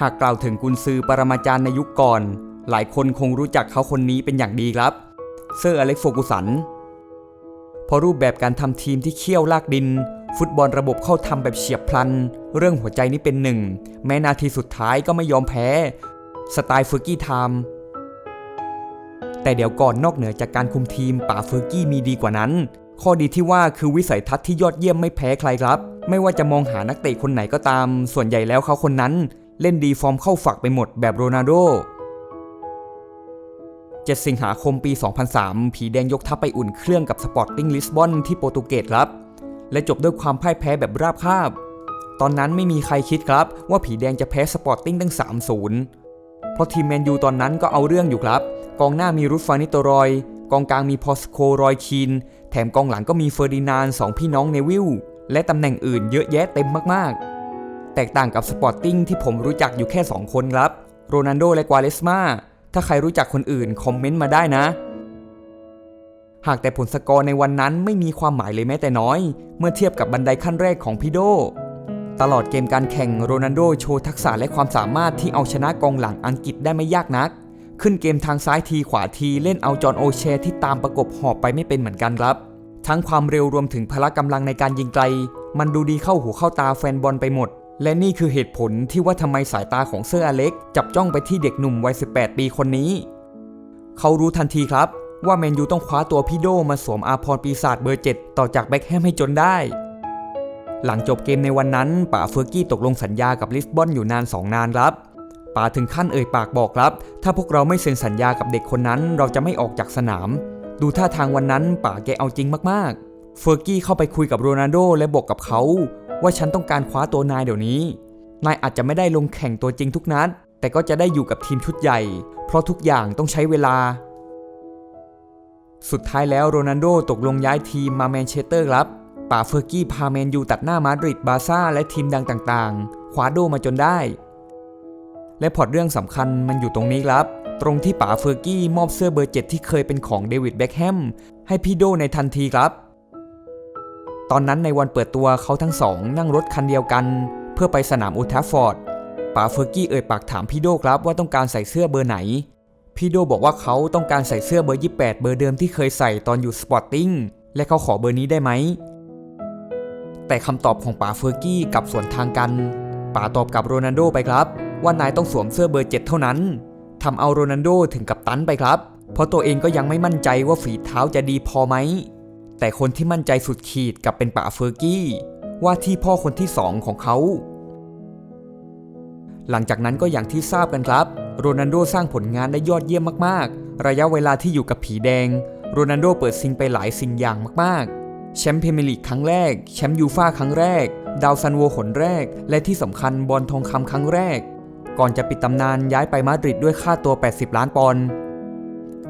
หากกล่าวถึงกุนซือปรมาจารย์ในยุคก่อน หลายคนคงรู้จักเขาคนนี้เป็นอย่างดีครับ เซอร์อเล็กโฟกุสันเพราะรูปแบบการทำทีมที่เคี่ยวลากดิน ฟุตบอลระบบเข้าทำแบบเฉียบพลัน เรื่องหัวใจนี่เป็นหนึ่ง แม้นาทีสุดท้ายก็ไม่ยอมแพ้ สไตล์เฟอร์กี้ไทม์แต่เดี๋ยวก่อนนอกเหนือจากการคุมทีมป่าเฟอร์กี้มีดีกว่านั้น ข้อดีที่ว่าคือวิสัยทัศน์ที่ยอดเยี่ยมไม่แพ้ใครครับ ไม่ว่าจะมองหานักเตะคนไหนก็ตาม ส่วนใหญ่แล้วเขาคนนั้น เล่นดีฟอร์มเข้าฝักไปหมดแบบโรนัลโด 7 สิงหาคมปี 2003 ผีแดงยกทัพไปอุ่นเครื่องกับสปอร์ติ้งลิสบอนที่โปรตุเกสครับ และจบด้วยความพ่ายแพ้แบบราบคาบ ตอนนั้นไม่มีใครคิดครับ ว่าผีแดงจะแพ้สปอร์ติ้งตั้ง 3-0 เพราะทีมแมนยูตอนนั้นก็เอาเรื่องอยู่ครับ กองหน้ามีรุดฟานิโตรอย กองกลางมีพอสโครอยคีน แถมกองหลังก็มีเฟอร์ดินานสองพี่น้องเนวิลและตำแหน่งอื่นเยอะแยะเต็มมากๆ แตกต่างกับสปอร์ติ้งที่ผมรู้จักอยู่แค่ 2 คนครับ โรนัลโดและกวาเลสมาถ้าใครรู้จักคนอื่นคอมเมนต์มาได้นะ หากแต่ผลสกอร์ในวันนั้นไม่มีความหมายเลยแม้แต่น้อย เมื่อเทียบกับบันไดขั้นแรกของพีโด ตลอดเกมการแข่งโรนัลโดโชว์ทักษะและความสามารถที่เอาชนะกองหลังอังกฤษได้ไม่ยากนัก ขึ้นเกมทางซ้ายทีขวาทีเล่นเอาจอห์นโอเชที่ตามประกบหอบไปไม่เป็นเหมือนกันครับ ทั้งความเร็วรวมถึงพละกำลังในการยิงไกล มันดูดีเข้าหูเข้าตาแฟนบอลไปหมด และนี่คือเหตุผลที่ว่าทำไมสายตาของเซอร์อเล็กจับจ้องไปที่เด็กหนุ่มวัย 18 ปีคนนี้ เขารู้ทันทีครับ ว่าแมนยูต้องคว้าตัวพี่โดมาสวมอาพรปีศาจเบอร์ 7 ต่อจากแบ็คแฮมให้จนได้ หลังจบเกมในวันนั้นป๋าเฟอร์กี้ตกลงสัญญากับลิสบอนอยู่นาน 2 นานครับป๋าถึงขั้นเอ่ยปากบอกครับ ถ้าพวกเราไม่เซ็นสัญญากับเด็กคนนั้น เราจะไม่ออกจากสนาม ดูท่าทางวันนั้นป๋าแกเอาจริงมากๆ เฟอร์กี้เข้าไปคุยกับโรนัลโดและบอกกับเขา ว่าฉันต้องการคว้าตัวนายเดี๋ยวนี้ นายอาจจะไม่ได้ลงแข่งตัวจริงทุกนัด แต่ก็จะได้อยู่กับทีมชุดใหญ่ เพราะทุกอย่างต้องใช้เวลา สุดท้ายแล้วโรนัลโดตกลงย้ายทีมมาแมนเชสเตอร์ครับ ป่าเฟอร์กี้พาแมนยูตัดหน้ามาดริดบาร์ซ่าและทีมดังต่างๆคว้าโดมาจนได้ และพอดเรื่องสำคัญมันอยู่ตรงนี้ครับ ตรงที่ป๋าเฟอร์กี้มอบเสื้อเบอร์เจ็ดที่เคยเป็นของเดวิดแบ็คแฮมให้พี่โดในทันทีครับ ตอนนั้นในวันเปิดตัวเขาทั้งสองนั่งรถคันเดียวกัน เพื่อไปสนามอูทัฟฟอร์ดป๋าเฟอร์กี้เอ่ยปากถามพี่โดครับว่าต้องการใส่เสื้อเบอร์ไหน พี่โดบอกว่าเขาต้องการใส่เสื้อเบอร์ 28 เบอร์เดิมที่เคยใส่ตอนอยู่สปอร์ติ้งและเขาขอเบอร์นี้ได้ไหม แต่คำตอบของป๋าเฟอร์กี้กับสวนทางกันป๋าตอบกับโรนัลโดไปครับ ว่านายต้องสวมเสื้อเบอร์ 7 เท่านั้นทำเอาโรนัลโดถึงกับตันไปครับ เพราะตัวเองก็ยังไม่มั่นใจว่าฝีเท้าจะดีพอไหม แต่คนที่มั่นใจสุดขีดกับเป็นป๋าเฟอร์กี้ ว่าที่พ่อคนที่สองของเขา หลังจากนั้นก็อย่างที่ทราบกันครับ โรนัลโดสร้างผลงานได้ยอดเยี่ยมมากๆ ระยะเวลาที่อยู่กับผีแดง โรนัลโดเปิดซิงไปหลายสิ่งอย่างมากๆ แชมป์พรีเมียร์ลีกครั้งแรก แชมป์ยูฟ่าครั้งแรก ดาวซันโวหนแรก และที่สำคัญบอลทองคำครั้งแรก ก่อนจะปิดตำนานย้ายไปมาดริดด้วยค่าตัว 80 ล้านปอนด์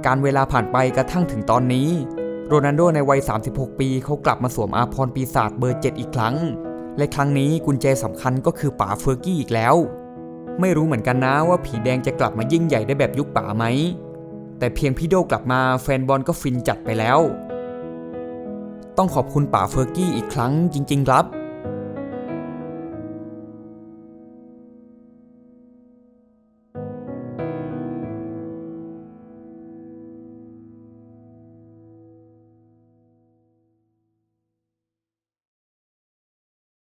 การเวลาผ่านไปกระทั่งถึงตอนนี้ โรนัลโดในวัย 36 ปีเขากลับมาสวมอาพรปีศาจเบอร์ 7 อีกครั้ง และครั้งนี้กุญแจสำคัญก็คือป๋าเฟอร์กี้อีกแล้ว ไม่รู้เหมือนกันนะว่าผีแดงจะกลับมายิ่งใหญ่ได้แบบยุคป๋าไหม แต่เพียงพี่โดกลับมาแฟนบอลก็ฟินจัดไปแล้ว ต้องขอบคุณป๋าเฟอร์กี้อีกครั้งจริง ๆ ครับ